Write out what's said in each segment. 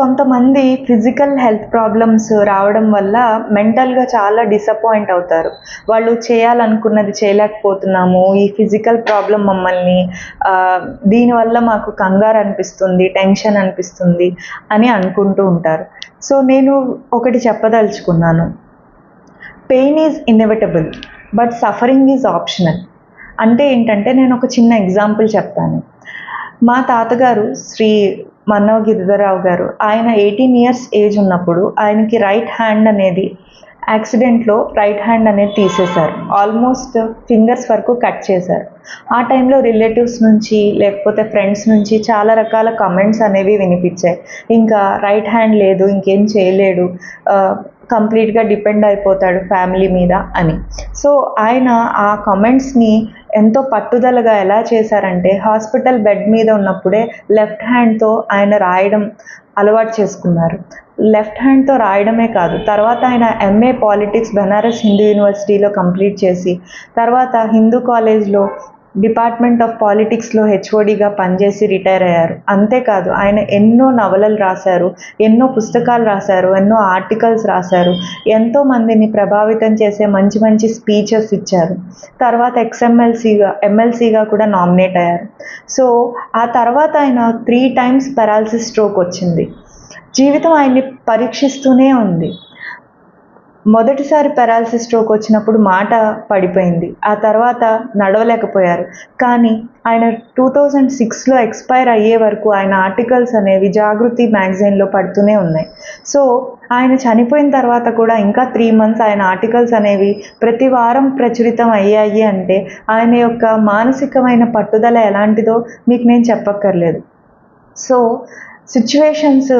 కొంతమంది physical health problems రావడం వల్ల మెంటల్గా చాలా డిసప్పాయింట్ అవుతారు. వాళ్ళు చేయాలనుకున్నది చేయలేకపోతున్నాము. ఈ ఫిజికల్ ప్రాబ్లం మమ్మల్ని దీనివల్ల మాకు కంగారు అనిపిస్తుంది టెన్షన్ అనిపిస్తుంది అని అనుకుంటూ ఉంటారు. సో నేను ఒకటి చెప్పదలుచుకున్నాను. Pain is inevitable but suffering is optional అంటే ఏంటంటే నేను ఒక చిన్న ఎగ్జాంపుల్ చెప్తాను. మా తాతగారు శ్రీ మన్నవ గిరిధరరావు గారు. ఆయన ఎయిటీన్ ఇయర్స్ ఏజ్ ఉన్నప్పుడు ఆయనకి రైట్ హ్యాండ్ అనేది యాక్సిడెంట్లో రైట్ హ్యాండ్ అనేది తీసేశారు. ఆల్మోస్ట్ ఫింగర్స్ వరకు కట్ చేశారు. ఆ టైంలో రిలేటివ్స్ నుంచి లేకపోతే ఫ్రెండ్స్ నుంచి చాలా రకాల కమెంట్స్ అనేవి వినిపించాయి. ఇంకా రైట్ హ్యాండ్ లేదు ఇంకేం చేయలేడు కంప్లీట్గా డిపెండ్ అయిపోతాడు ఫ్యామిలీ మీద అని. సో ఆయన ఆ కమెంట్స్ని ఎంతో పట్టుదలగా ఎలా చేశారంటే హాస్పిటల్ బెడ్ మీద ఉన్నప్పుడే లెఫ్ట్ హ్యాండ్తో ఆయన రాయడం అలవాటు చేసుకున్నారు. లెఫ్ట్ హ్యాండ్తో రాయడమే కాదు తర్వాత ఆయన ఎంఏ పాలిటిక్స్ బెనారస్ హిందూ యూనివర్సిటీలో కంప్లీట్ చేసి తర్వాత హిందూ కాలేజ్లో డిపార్ట్మెంట్ ఆఫ్ పాలిటిక్స్లో హెచ్ఓడిగా పనిచేసి రిటైర్ అయ్యారు. అంతేకాదు ఆయన ఎన్నో నవలలు రాశారు ఎన్నో పుస్తకాలు రాశారు ఎన్నో ఆర్టికల్స్ రాశారు ఎంతో మందిని ప్రభావితం చేసే మంచి మంచి స్పీచెస్ ఇచ్చారు. తర్వాత ఎక్స్ఎంఎల్సీగా ఎమ్మెల్సీగా కూడా నామినేట్ అయ్యారు. సో ఆ తర్వాత ఆయన త్రీ టైమ్స్ పెరాలసిస్ స్ట్రోక్ వచ్చింది. జీవితం ఆయన్ని పరీక్షిస్తూనే ఉంది. మొదటిసారి పెరాలసిస్ స్ట్రోక్ వచ్చినప్పుడు మాట పడిపోయింది. ఆ తర్వాత నడవలేకపోయారు. కానీ ఆయన టూ థౌజండ్ సిక్స్లో ఎక్స్పైర్ అయ్యే వరకు ఆయన ఆర్టికల్స్ అనేవి జాగృతి మ్యాగజైన్లో పడుతూనే ఉన్నాయి. సో ఆయన చనిపోయిన తర్వాత కూడా ఇంకా త్రీ మంత్స్ ఆయన ఆర్టికల్స్ అనేవి ప్రతి వారం ప్రచురితం అయ్యాయి అంటే ఆయన యొక్క మానసికమైన పట్టుదల ఎలాంటిదో మీకు నేను చెప్పక్కర్లేదు. సో సిచ్యువేషన్స్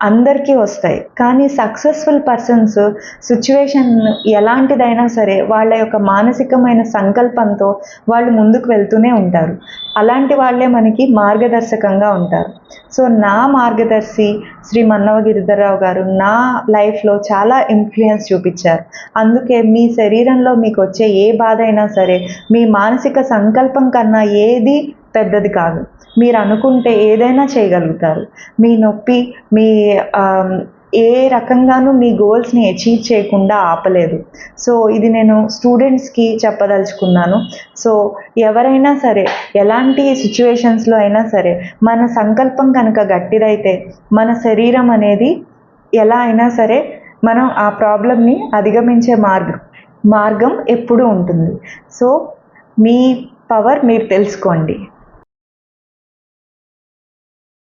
అందరికీ వస్తాయి. కానీ సక్సెస్ఫుల్ పర్సన్స్ సిచ్యువేషన్ ఎలాంటిదైనా సరే వాళ్ళ యొక్క మానసికమైన సంకల్పంతో వాళ్ళు ముందుకు వెళ్తూనే ఉంటారు. అలాంటి వాళ్ళే మనకి మార్గదర్శకంగా ఉంటారు. సో నా మార్గదర్శి శ్రీ మన్నవ గిరిధరరావు గారు నా లైఫ్లో చాలా ఇన్ఫ్లుయెన్స్ చూపించారు. అందుకే మీ శరీరంలో మీకు వచ్చే ఏ బాధ అయినా సరే మీ మానసిక సంకల్పం కన్నా ఏది పెద్దది కాదు. మీరు అనుకుంటే ఏదైనా చేయగలుగుతారు. మీ నొప్పి మీ ఏ రకంగానూ మీ గోల్స్ని అచీవ్ చేయకుండా ఆపలేదు. సో ఇది నేను స్టూడెంట్స్కి చెప్పదలుచుకున్నాను. సో ఎవరైనా సరే ఎలాంటి సిచ్యువేషన్స్లో అయినా సరే మన సంకల్పం కనుక గట్టిదైతే మన శరీరం అనేది ఎలా అయినా సరే మనం ఆ ప్రాబ్లమ్ని అధిగమించే మార్గం మార్గం ఎప్పుడూ ఉంటుంది. సో మీ పవర్ మీరు తెలుసుకోండి.